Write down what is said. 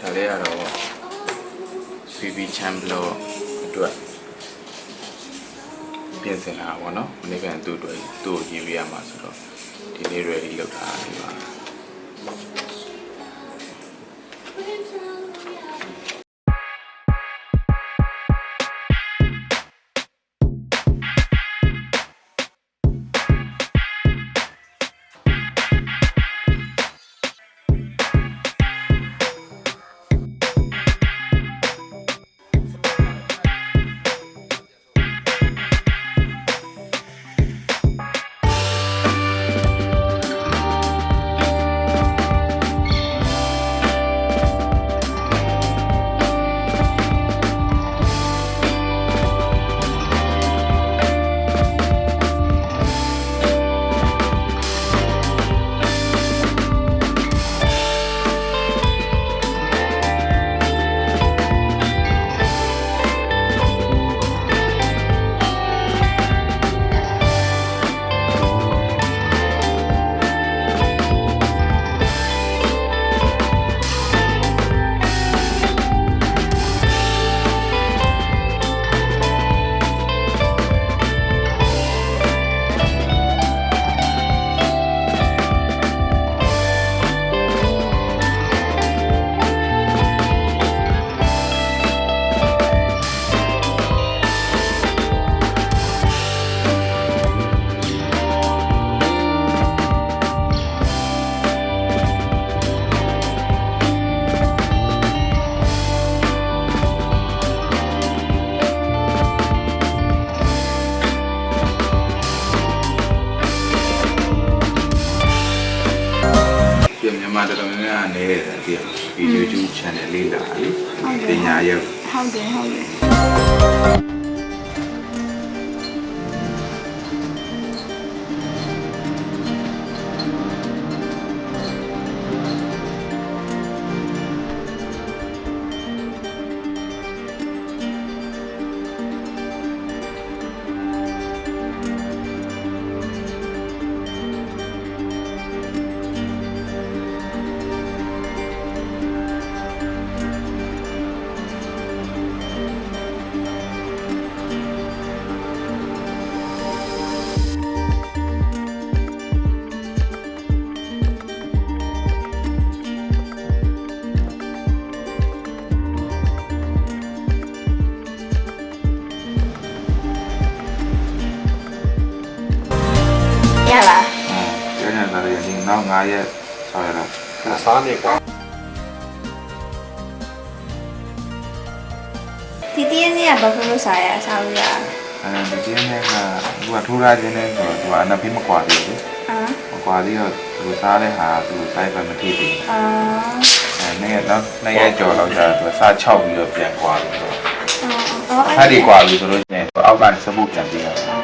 ဒါလေးကတော့ VV Champion အတွက်ပြင်ဆင်တာပေါ့နော်မနေ့ကသူ့အတွက်သူ့ကိုရေးပေးရမှာဆိုတော့ဒီနေ့ ready လုပ်တာဒီပါ မြန်မာတော်တော်များများနေတယ်တည်းဒီ YouTube channel လေးလာလေပညာရုပ်ဟုတ်တယ်ဟုတ်တယ် နောက်9ရက်ဆောက်ရတော့စားနေကွာဒီတည်းနေ့ကဘာဖြစ်လို့စားရစားလို့ရအဲဒီကျင်းနဲ့ကသူကထိုးထားခြင်းနဲ့ဆိုတော့သူကအနဖိမကွာသေးဘူးအာမကွာသေးတော့သူစားတဲ့ဟာသူစိုက်ပဲမထိသေးဘူးအာအဲနေ့ရက်တော့နေ့ရက်ကြော်လောက်ကျတော့သူစား6ပြီးတော့ပြန်ကွာပြီးတော့အော်ဖတ်ဒီကွာပြီးဆိုလို့ရှိရင်အောက်ကနေစပုတ်ပြန်ပြီးတော့အာ